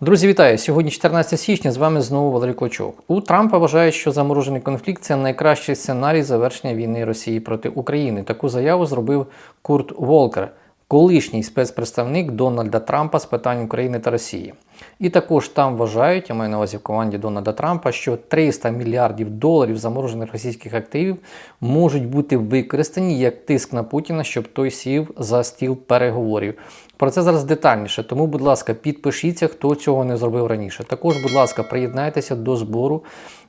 Друзі, вітаю! Сьогодні 14 січня. З вами знову Валерій Клочок. У Трампа вважають, що заморожений конфлікт це найкращий сценарій завершення війни Росії проти України. Таку заяву зробив Курт Волкер, колишній спецпредставник Дональда Трампа з питань України та Росії. І також там вважають, я маю на увазі в команді Дональда Трампа, що 300 мільярдів доларів заморожених російських активів можуть бути використані як тиск на Путіна, щоб той сів за стіл переговорів. Про це зараз детальніше. Тому, будь ласка, підпишіться, хто цього не зробив раніше. Також, будь ласка, приєднайтеся до збору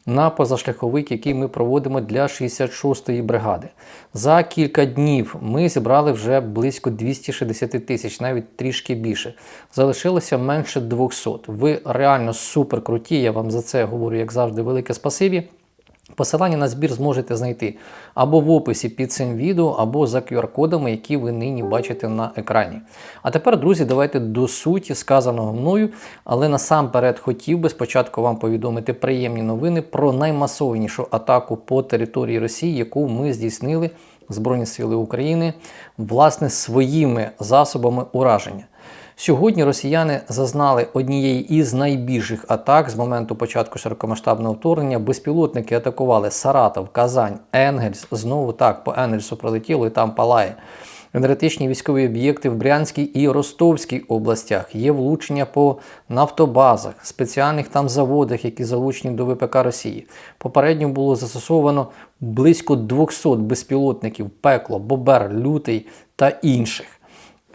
на позашляховик, який ми проводимо для 66-ї бригади. За кілька днів ми зібрали вже близько 260 тисяч, навіть трішки більше. Залишилося менше 200. Ви реально супер круті. Я вам за це говорю, як завжди, велике спасибі. Посилання на збір зможете знайти або в описі під цим відео, або за QR-кодами, які ви нині бачите на екрані. А тепер, друзі, давайте до суті сказаного мною, але насамперед хотів би спочатку вам повідомити приємні новини про наймасовнішу атаку по території Росії, яку ми здійснили Збройні Сили України власне своїми засобами ураження. Сьогодні росіяни зазнали однієї із найбільших атак з моменту початку широкомасштабного вторгнення. Безпілотники атакували Саратов, Казань, Енгельс. Знову так по Енгельсу пролетіло і там палає. Енергетичні військові об'єкти в Брянській і Ростовській областях. Є влучення по нафтобазах, спеціальних там заводах, які залучені до ВПК Росії. Попередньо було застосовано близько 200 безпілотників, пекло, бобер, лютий та інших.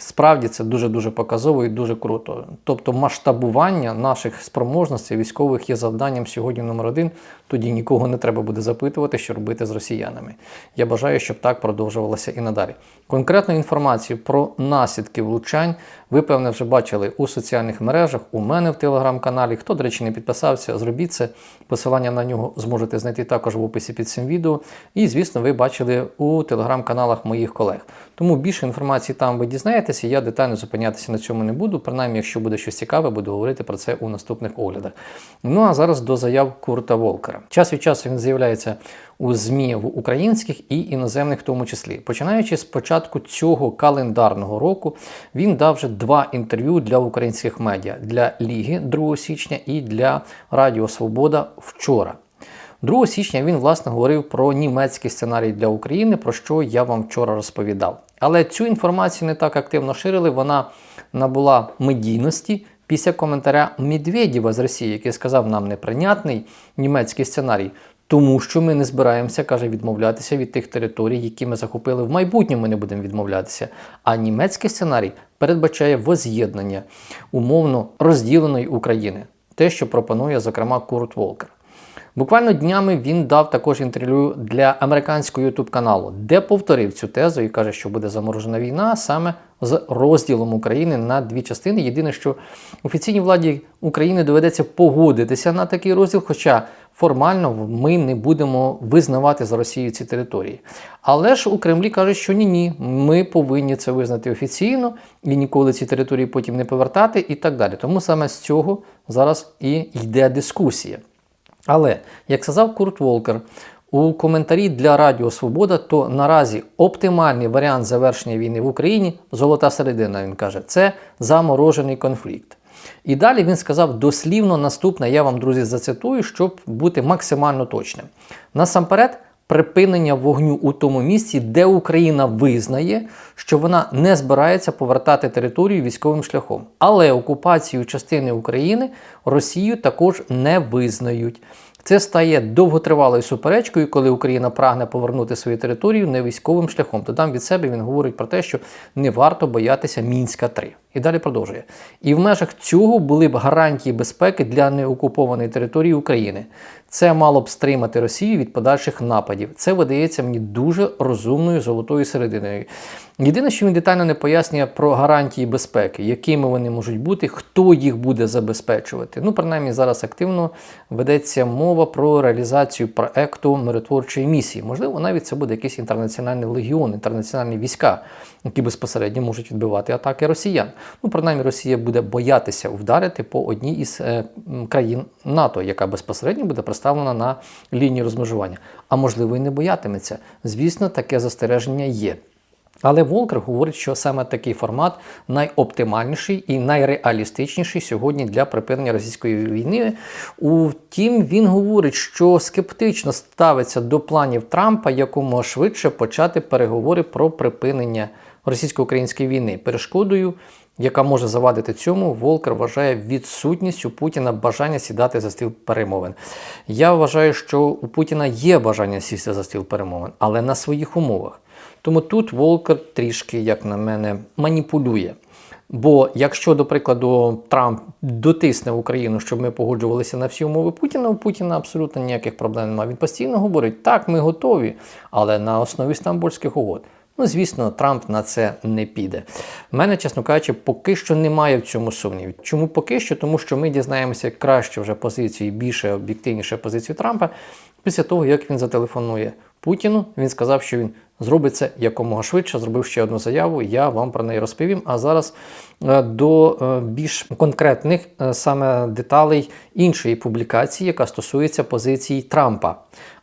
Справді це дуже-дуже показово і дуже круто. Тобто масштабування наших спроможностей військових є завданням сьогодні номер один. Тоді нікого не треба буде запитувати, що робити з росіянами. Я бажаю, щоб так продовжувалося і надалі. Конкретну інформацію про наслідки влучань ви, певне, вже бачили у соціальних мережах, у мене в телеграм-каналі. Хто, до речі, не підписався, зробіть це. Посилання на нього зможете знайти також в описі під цим відео. І, звісно, ви бачили у телеграм-каналах моїх колег. Тому більше інформації там ви дізнаєтеся. Я детально зупинятися на цьому не буду. Принаймні, якщо буде щось цікаве, буду говорити про це у наступних оглядах. Ну а зараз до заяв Курта Волкера. Час від часу він з'являється у ЗМІ в українських і іноземних, в тому числі. Починаючи з початку цього календарного року, він дав вже два інтерв'ю для українських медіа для Ліги 2 січня і для Радіо Свобода вчора. 2 січня він власне говорив про німецький сценарій для України, про що я вам вчора розповідав. Але цю інформацію не так активно ширили, вона набула медійності після коментаря Медведєва з Росії, який сказав, нам неприйнятний німецький сценарій. Тому що ми не збираємося, каже, відмовлятися від тих територій, які ми захопили в майбутньому. Ми не будемо відмовлятися. А німецький сценарій передбачає воз'єднання умовно розділеної України, те, що пропонує, зокрема, Курт Волкер. Буквально днями він дав також інтерв'ю для американського youtube каналу, де повторив цю тезу і каже, що буде заморожена війна саме з розділом України на дві частини. Єдине, що офіційній владі України доведеться погодитися на такий розділ, хоча формально ми не будемо визнавати за Росією ці території. Але ж у Кремлі кажуть, що ні, ні, ми повинні це визнати офіційно і ніколи ці території потім не повертати, і так далі. Тому саме з цього зараз і йде дискусія. Але, як сказав Курт Волкер у коментарі для Радіо Свобода, то наразі оптимальний варіант завершення війни в Україні золота середина, він каже, це заморожений конфлікт. І далі він сказав дослівно наступне, я вам, друзі, зацитую, щоб бути максимально точним. Насамперед, припинення вогню у тому місці, де Україна визнає, що вона не збирається повертати територію військовим шляхом. Але окупацію частини України Росію також не визнають. Це стає довготривалою суперечкою, коли Україна прагне повернути свою територію не військовим шляхом. Додам від себе він говорить про те, що не варто боятися Мінська 3 І далі продовжує. І в межах цього були б гарантії безпеки для неокупованої території України. Це мало б стримати Росію від подальших нападів. Це видається мені дуже розумною золотою серединою. Єдине, що він детально не пояснює про гарантії безпеки, якими вони можуть бути, хто їх буде забезпечувати. Ну, принаймні, зараз активно ведеться мова про реалізацію проекту миротворчої місії. Можливо, навіть це буде якийсь інтернаціональний легіон, інтернаціональні війська, які безпосередньо можуть відбивати атаки росіян. Ну, принаймні, Росія буде боятися вдарити по одній із е, країн НАТО, яка безпосередньо буде представлена на лінії розмежування. А можливо, і не боятиметься. Звісно, таке застереження є. Але Волкер говорить, що саме такий формат найоптимальніший і найреалістичніший сьогодні для припинення російської війни. Утім, він говорить, що скептично ставиться до планів Трампа якомога швидше почати переговори про припинення російсько-української війни. Перешкодою, яка може завадити цьому, Волкер вважає відсутність у Путіна бажання сідати за стіл перемовин. Я вважаю, що у Путіна є бажання сісти за стіл перемовин, але на своїх умовах. Тому тут Волкер трішки, як на мене, маніпулює. Бо якщо, до прикладу, Трамп дотисне Україну, щоб ми погоджувалися на всі умови Путіна, у Путіна абсолютно ніяких проблем немає. Він постійно говорить, так, ми готові, але на основі Стамбульських угод. Ну, звісно, Трамп на це не піде. В мене, чесно кажучи, поки що немає в цьому сумнівів. Чому поки що? Тому що ми дізнаємося краще вже позицію, більше об'єктивніше позицію Трампа після того, як він зателефонує Путіну. Він сказав, що він зробить це якомога швидше, зробив ще одну заяву. Я вам про неї розповім. А зараз е, до е, більш конкретних е, саме деталей іншої публікації, яка стосується позиції Трампа.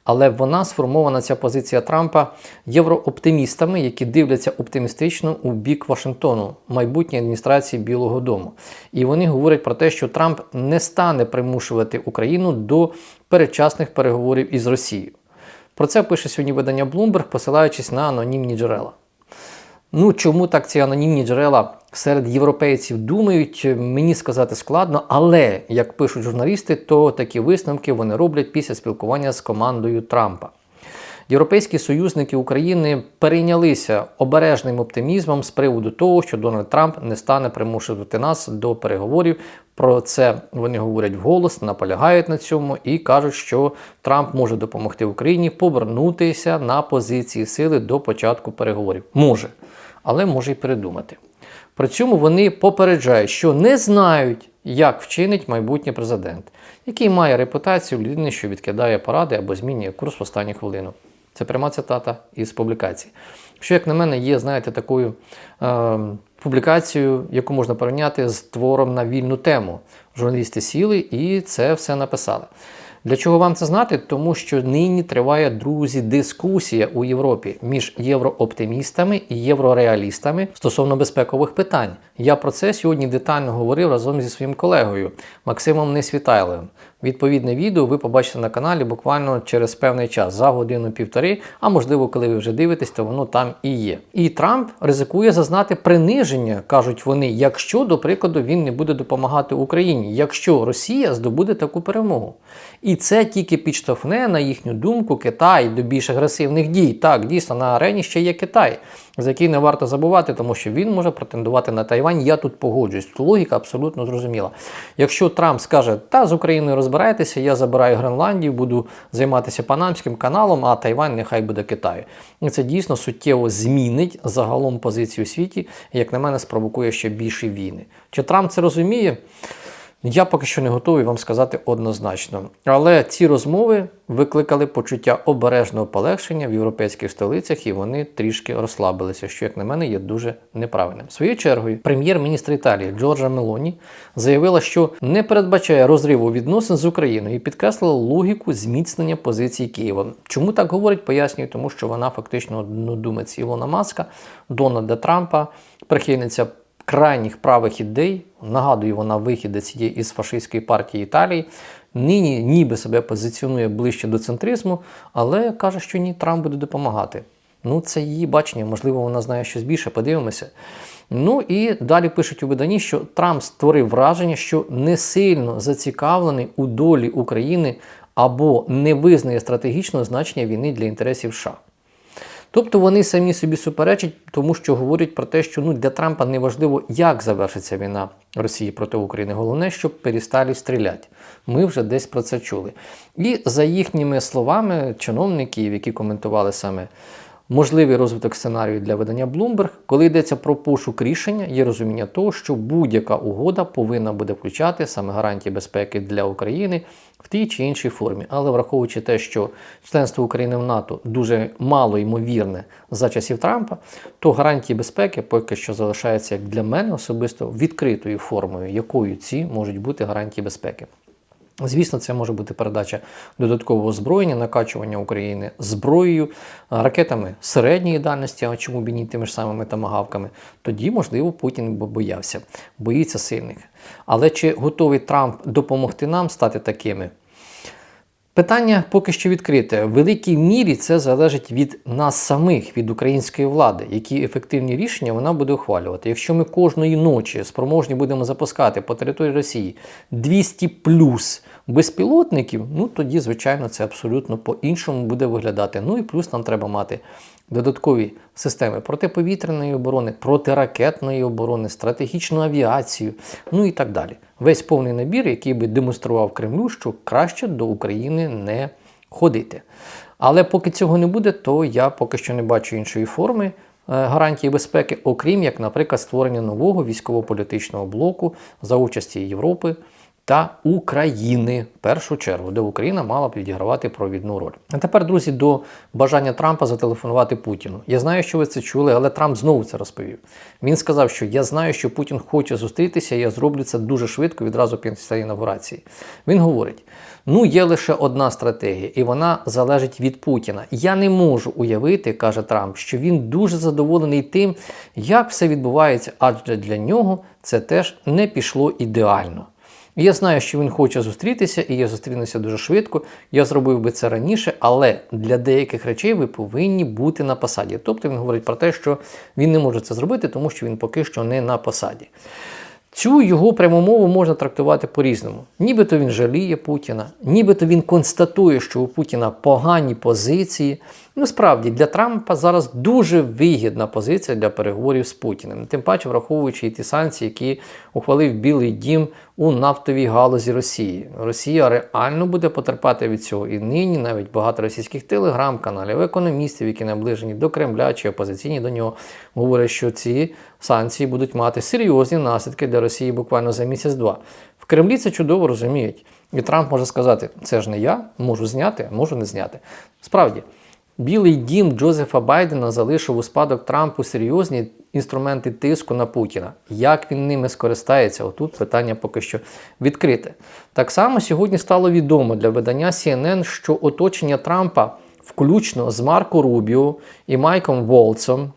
Але вона сформована ця позиція Трампа єврооптимістами, які дивляться оптимістично у бік Вашингтону, майбутньої адміністрації Білого Дому. І вони говорять про те, що Трамп не стане примушувати Україну до передчасних переговорів із Росією. Про це пише сьогодні видання Bloomberg, посилаючись на анонімні джерела. Ну, чому так ці анонімні джерела серед європейців думають, мені сказати складно, але як пишуть журналісти, то такі висновки вони роблять після спілкування з командою Трампа. Європейські союзники України перейнялися обережним оптимізмом з приводу того, що Дональд Трамп не стане примушувати нас до переговорів. Про це вони говорять вголос, наполягають на цьому і кажуть, що Трамп може допомогти Україні повернутися на позиції сили до початку переговорів. Може, але може й передумати. При цьому вони попереджають, що не знають, як вчинить майбутній президент, який має репутацію людини, що відкидає поради або змінює курс в останню хвилину. Це пряма цитата із публікації. Що, як на мене, є, знаєте, такою е, публікацією, яку можна порівняти з твором на вільну тему. Журналісти сіли і це все написали. Для чого вам це знати? Тому що нині триває, друзі, дискусія у Європі між єврооптимістами і єврореалістами стосовно безпекових питань. Я про це сьогодні детально говорив разом зі своїм колегою Максимом Несвітайловим. Відповідне відео ви побачите на каналі буквально через певний час, за годину-півтори, а можливо, коли ви вже дивитесь, то воно там і є. І Трамп ризикує зазнати приниження, кажуть вони, якщо, до прикладу, він не буде допомагати Україні, якщо Росія здобуде таку перемогу. І це тільки підштовхне, на їхню думку, Китай до більш агресивних дій. Так, дійсно, на арені ще є Китай, за який не варто забувати, тому що він може претендувати на Тайвань. Я тут погоджуюсь. Логіка абсолютно зрозуміла. Якщо Трамп скаже, та з Україною розбирайтеся, я забираю Гренландію, буду займатися Панамським каналом, а Тайвань нехай буде Китаю. І це дійсно суттєво змінить загалом позицію у світі, і, як на мене, спровокує ще більші війни. Чи Трамп це розуміє? Я поки що не готовий вам сказати однозначно. Але ці розмови викликали почуття обережного полегшення в європейських столицях, і вони трішки розслабилися, що, як на мене, є дуже неправильним. Своєю чергою, прем'єр-міністр Італії Джорджа Мелоні заявила, що не передбачає розриву відносин з Україною і підкреслила логіку зміцнення позиції Києва. Чому так говорить? Пояснюю, тому що вона фактично однодумець Ілона Маска, Дональда Трампа, прихильниця крайніх правих ідей. Нагадую, вона вихідець є із фашистської партії Італії. Нині ніби себе позиціонує ближче до центризму, але каже, що ні, Трамп буде допомагати. Ну, це її бачення, можливо, вона знає щось більше, подивимося. Ну і далі пишуть у виданні, що Трамп створив враження, що не сильно зацікавлений у долі України або не визнає стратегічного значення війни для інтересів США. Тобто вони самі собі суперечать, тому що говорять про те, що ну для Трампа не важливо, як завершиться війна Росії проти України. Головне, щоб перестали стріляти. Ми вже десь про це чули. І за їхніми словами, чиновників, які коментували саме можливий розвиток сценарію для видання Bloomberg, коли йдеться про пошук рішення, є розуміння того, що будь-яка угода повинна буде включати саме гарантії безпеки для України в тій чи іншій формі. Але враховуючи те, що членство України в НАТО дуже мало ймовірне за часів Трампа, то гарантії безпеки поки що залишаються як для мене особисто відкритою формою, якою ці можуть бути гарантії безпеки. Звісно, це може бути передача додаткового озброєння, накачування України зброєю, ракетами середньої дальності, а чому б і ні тими ж самими тамагавками. Тоді, можливо, Путін би боявся, боїться сильних. Але чи готовий Трамп допомогти нам стати такими? Питання поки що відкрите. В великій мірі це залежить від нас самих, від української влади, які ефективні рішення вона буде ухвалювати. Якщо ми кожної ночі спроможні будемо запускати по території Росії 200 плюс безпілотників, ну тоді, звичайно, це абсолютно по-іншому буде виглядати. Ну і плюс нам треба мати додаткові системи протиповітряної оборони, протиракетної оборони, стратегічну авіацію, ну і так далі. Весь повний набір, який би демонстрував Кремлю, що краще до України не ходити. Але поки цього не буде, то я поки що не бачу іншої форми е, гарантії безпеки, окрім як, наприклад, створення нового військово-політичного блоку за участі Європи та України в першу чергу, де Україна мала б відігравати провідну роль. А тепер, друзі, до бажання Трампа зателефонувати Путіну. Я знаю, що ви це чули, але Трамп знову це розповів. Він сказав, що я знаю, що Путін хоче зустрітися, я зроблю це дуже швидко відразу після інаугурації. Він говорить: ну є лише одна стратегія, і вона залежить від Путіна. Я не можу уявити, каже Трамп, що він дуже задоволений тим, як все відбувається, адже для нього це теж не пішло ідеально. Я знаю, що він хоче зустрітися, і я зустрінуся дуже швидко. Я зробив би це раніше, але для деяких речей ви повинні бути на посаді. Тобто він говорить про те, що він не може це зробити, тому що він поки що не на посаді. Цю його пряму мову можна трактувати по-різному. Нібито він жаліє Путіна, нібито він констатує, що у Путіна погані позиції. Ну, справді, для Трампа зараз дуже вигідна позиція для переговорів з Путіним. Тим паче, враховуючи ті санкції, які ухвалив Білий Дім у нафтовій галузі Росії. Росія реально буде потерпати від цього. І нині навіть багато російських телеграм-каналів, економістів, які наближені до Кремля чи опозиційні до нього, говорять, що ці санкції будуть мати серйозні наслідки для Росії буквально за місяць-два. В Кремлі це чудово розуміють. І Трамп може сказати: це ж не я, можу зняти, можу не зняти. Справді. Білий дім Джозефа Байдена залишив у спадок Трампу серйозні інструменти тиску на Путіна. Як він ними скористається? Отут питання поки що відкрите. Так само сьогодні стало відомо для видання CNN, що оточення Трампа, включно з Марко Рубіо і Майком Волцом,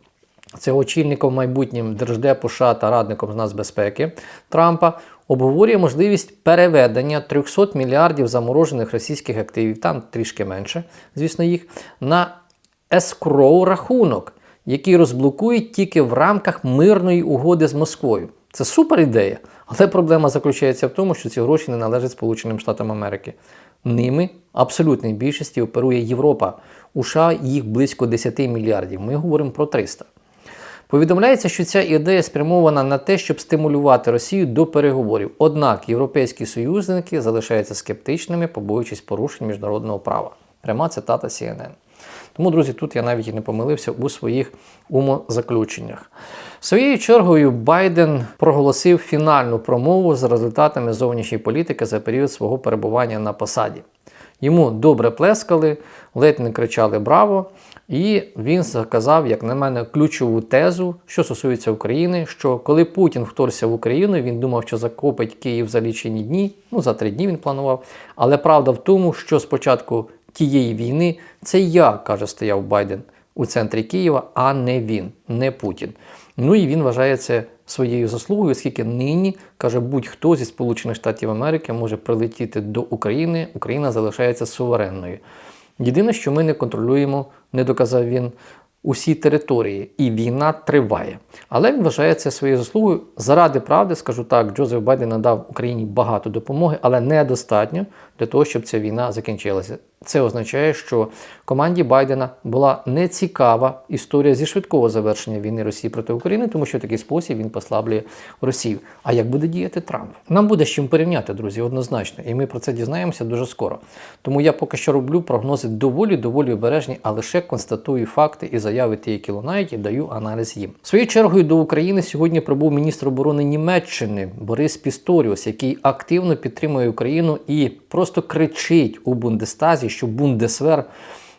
це очільником майбутнім Держдепу США та радником з нацбезпеки Трампа, обговорює можливість переведення 300 мільярдів заморожених російських активів, там трішки менше, звісно, їх, на ескроу рахунок, який розблокують тільки в рамках мирної угоди з Москвою. Це супер ідея, але проблема заключається в тому, що ці гроші не належать Сполученим Штатам Америки. Ними абсолютній більшості оперує Європа. У США їх близько 10 мільярдів. Ми говоримо про 300. Повідомляється, що ця ідея спрямована на те, щоб стимулювати Росію до переговорів. Однак європейські союзники залишаються скептичними, побоюючись порушень міжнародного права. Пряма цитата CNN. Тому, друзі, тут я навіть і не помилився у своїх умозаключеннях. Своєю чергою Байден проголосив фінальну промову з результатами зовнішньої політики за період свого перебування на посаді. Йому добре плескали, ледь не кричали Браво! І він заказав, як на мене, ключову тезу, що стосується України, що коли Путін вторгся в Україну, він думав, що закопить Київ за лічені дні, ну за три дні він планував. Але правда в тому, що спочатку тієї війни це я, каже, стояв Байден у центрі Києва, а не він, не Путін. Ну і він вважає це своєю заслугою, оскільки нині каже, будь-хто зі Сполучених Штатів Америки може прилетіти до України, Україна залишається суверенною. Єдине, що ми не контролюємо, не доказав він, усі території, і війна триває. Але він вважає це своєю заслугою. Заради правди, скажу так, Джозеф Байден надав Україні багато допомоги, але недостатньо для того, щоб ця війна закінчилася. Це означає, що команді Байдена була нецікава історія зі швидкого завершення війни Росії проти України, тому що в такий спосіб він послаблює Росію. А як буде діяти Трамп? Нам буде з чим порівняти, друзі, однозначно. І ми про це дізнаємося дуже скоро. Тому я поки що роблю прогнози доволі, доволі обережні, а лише констатую факти і заяви ті, які лунають, і даю аналіз їм. Своєю чергою до України сьогодні прибув міністр оборони Німеччини Борис Пісторіус, який активно підтримує Україну і просто кричить у Бундестазі, що Бундесвер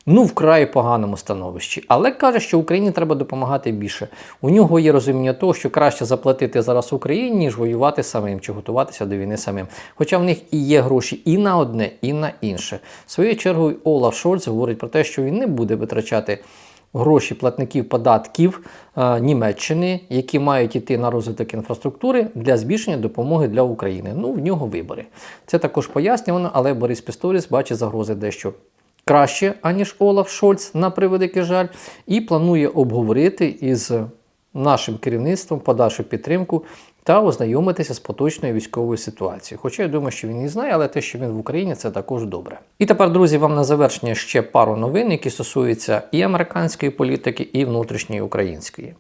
ну вкрай поганому становищі. Але каже, що Україні треба допомагати більше. У нього є розуміння того, що краще заплатити зараз Україні, ніж воювати самим чи готуватися до війни самим. Хоча в них і є гроші і на одне, і на інше. Своєю чергою Олаф Шольц говорить про те, що він не буде витрачати гроші платників податків е, Німеччини, які мають йти на розвиток інфраструктури для збільшення допомоги для України. Ну, в нього вибори. Це також пояснювано, але Борис Пісторіс бачить загрози дещо краще, аніж Олаф Шольц, на превеликий жаль, і планує обговорити із нашим керівництвом подальшу підтримку та ознайомитися з поточною військовою ситуацією. Хоча я думаю, що він і знає, але те, що він в Україні, це також добре. І тепер, друзі, вам на завершення ще пару новин, які стосуються і американської політики, і внутрішньої української.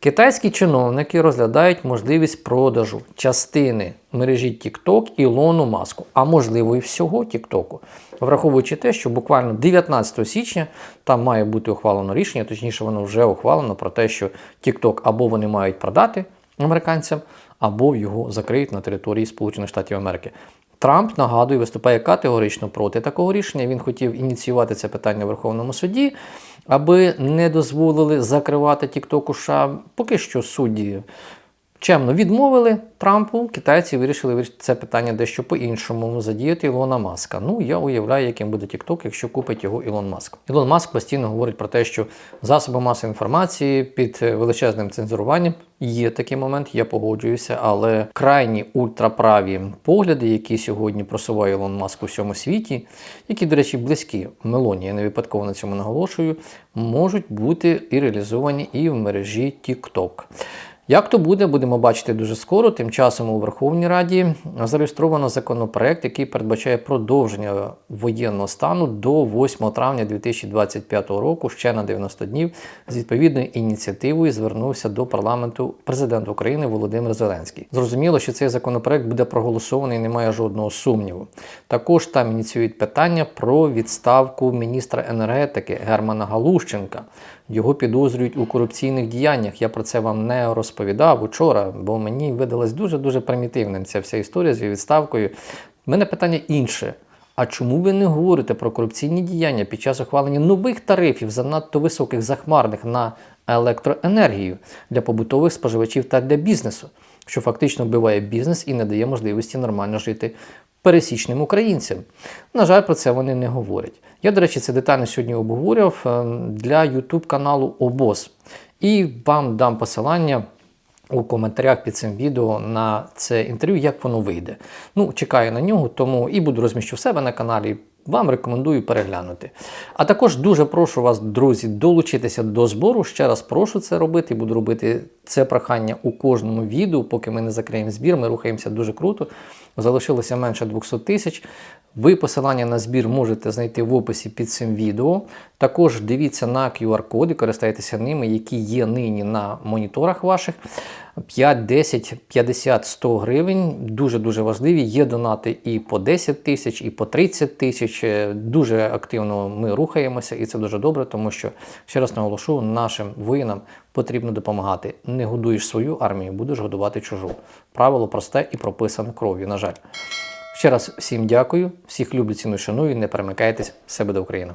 Китайські чиновники розглядають можливість продажу частини мережі TikTok Ілону Маску, а можливо і всього TikTok, враховуючи те, що буквально 19 січня там має бути ухвалено рішення, точніше, воно вже ухвалено про те, що TikTok або вони мають продати американцям, або його закриють на території Сполучених Штатів Америки. Трамп нагадую, виступає категорично проти такого рішення. Він хотів ініціювати це питання в Верховному суді, аби не дозволили закривати TikTok у США. Поки що судді чемно відмовили Трампу. Китайці вирішили вирішити це питання дещо по-іншому, задіяти Ілона Маска. Ну, я уявляю, яким буде TikTok, якщо купить його Ілон Маск. Ілон Маск постійно говорить про те, що засоби масової інформації під величезним цензуруванням є такий момент, я погоджуюся, але крайні ультраправі погляди, які сьогодні просуває Ілон Маск у всьому світі, які, до речі, близькі Мелоні, я не випадково на цьому наголошую, можуть бути і реалізовані і в мережі TikTok. Як то буде, будемо бачити дуже скоро. Тим часом у Верховній Раді зареєстровано законопроект, який передбачає продовження воєнного стану до 8 травня 2025 року, ще на 90 днів. З відповідною ініціативою звернувся до парламенту президент України Володимир Зеленський. Зрозуміло, що цей законопроект буде проголосований, немає жодного сумніву. Також там ініціюють питання про відставку міністра енергетики Германа Галущенка. Його підозрюють у корупційних діяннях. Я про це вам не розповідав учора, бо мені видалась дуже-дуже примітивним ця вся історія з відставкою. У мене питання інше. А чому ви не говорите про корупційні діяння під час ухвалення нових тарифів занадто високих захмарних на електроенергію для побутових споживачів та для бізнесу, що фактично вбиває бізнес і не дає можливості нормально жити пересічним українцям? На жаль, про це вони не говорять. Я, до речі, це детально сьогодні обговорював е, для YouTube каналу Обоз. І вам дам посилання у коментарях під цим відео на це інтерв'ю, як воно вийде. Ну, чекаю на нього, тому і буду розміщу в себе на каналі. Вам рекомендую переглянути. А також дуже прошу вас, друзі, долучитися до збору. Ще раз прошу це робити. Буду робити це прохання у кожному відео, поки ми не закриємо збір. Ми рухаємося дуже круто. Залишилося менше 200 тисяч. Ви посилання на збір можете знайти в описі під цим відео. Також дивіться на QR-коди, користайтеся ними, які є нині на моніторах ваших. 5, 10, 50, 100 гривень. Дуже-дуже важливі. Є донати і по 10 тисяч, і по 30 тисяч. Дуже активно ми рухаємося, і це дуже добре, тому що, ще раз наголошу, нашим воїнам потрібно допомагати. Не годуєш свою армію, будеш годувати чужу. Правило просте і прописане кров'ю, на жаль. Ще раз всім дякую, всіх люблю, ціную, шаную, не перемикайтесь, все буде Україна!